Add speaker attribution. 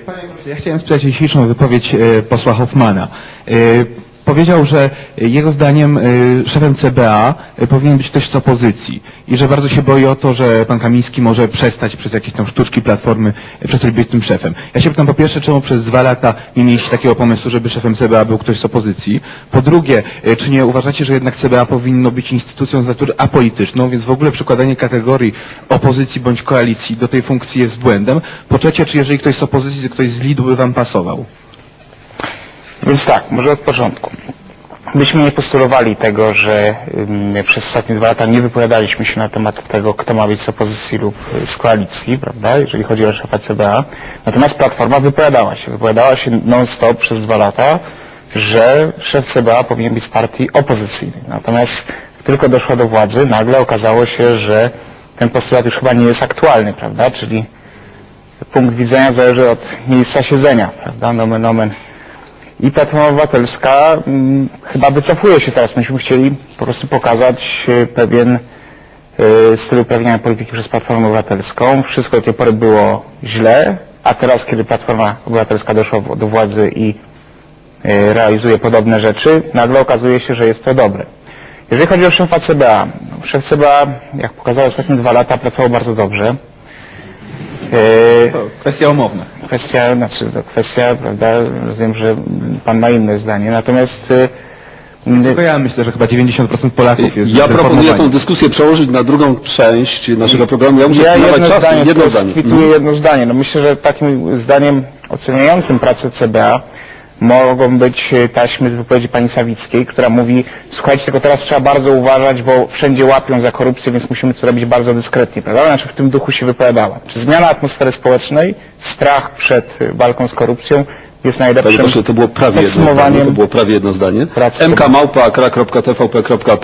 Speaker 1: Panie ja chciałem spytać o dzisiejszą wypowiedź e, posła Hoffmana. E, Powiedział, że jego zdaniem e, szefem CBA e, powinien być ktoś z opozycji i że bardzo się boi o to, że pan Kamiński może przestać przez jakieś tam sztuczki platformy e, przestać być tym szefem. Ja się pytam po pierwsze, czemu przez dwa lata nie mieliście takiego pomysłu, żeby szefem CBA był ktoś z opozycji? Po drugie, e, czy nie uważacie, że jednak CBA powinno być instytucją z natury apolityczną, więc w ogóle przykładanie kategorii opozycji bądź koalicji do tej funkcji jest błędem? Po trzecie, czy jeżeli ktoś z opozycji, ktoś z Lidu by wam pasował?
Speaker 2: Więc tak, może od początku. Myśmy nie postulowali tego, że przez ostatnie dwa lata nie wypowiadaliśmy się na temat tego, kto ma być z opozycji lub y, z koalicji, prawda, jeżeli chodzi o szefa CBA. Natomiast Platforma wypowiadała się. Wypowiadała się non-stop przez dwa lata, że szef CBA powinien być z partii opozycyjnej. Natomiast tylko doszła do władzy, nagle okazało się, że ten postulat już chyba nie jest aktualny, prawda, czyli punkt widzenia zależy od miejsca siedzenia, prawda, nomen omen. I Platforma Obywatelska mm, chyba wycofuje się teraz. Myśmy chcieli po prostu pokazać e, pewien e, styl uprawniania polityki przez Platformę Obywatelską. Wszystko do tej pory było źle, a teraz, kiedy Platforma Obywatelska doszła do władzy i e, realizuje podobne rzeczy, nagle okazuje się, że jest to dobre. Jeżeli chodzi o szefa CBA, no, szef CBA, jak pokazały ostatnie dwa lata, pracował bardzo dobrze.
Speaker 1: To kwestia umowna.
Speaker 2: kwestia, znaczy to kwestia, prawda, rozumiem, że pan ma inne zdanie, natomiast y, y,
Speaker 1: Tylko ja myślę, że chyba 90% Polaków jest
Speaker 3: Ja proponuję tą
Speaker 1: zdeformowani.
Speaker 3: dyskusję przełożyć na drugą część naszego programu. Ja muszę
Speaker 2: ja jedno
Speaker 3: czasu.
Speaker 2: zdanie,
Speaker 3: jedno zdanie.
Speaker 2: skwituję jedno zdanie. No myślę, że takim zdaniem oceniającym pracę CBA mogą być y, taśmy z wypowiedzi pani Sawickiej, która mówi, słuchajcie, tylko teraz trzeba bardzo uważać, bo wszędzie łapią za korupcję, więc musimy to robić bardzo dyskretnie, prawda? Znaczy w tym duchu się wypowiadała. Czy zmiana atmosfery społecznej, strach przed y, walką z korupcją jest
Speaker 3: Panie
Speaker 2: najlepszym
Speaker 3: pośle, to było prawie jedno zdanie.
Speaker 2: podsumowaniem
Speaker 3: To było prawie jedno zdanie.
Speaker 2: pracy
Speaker 3: mkmałpa.kra.tvp.pl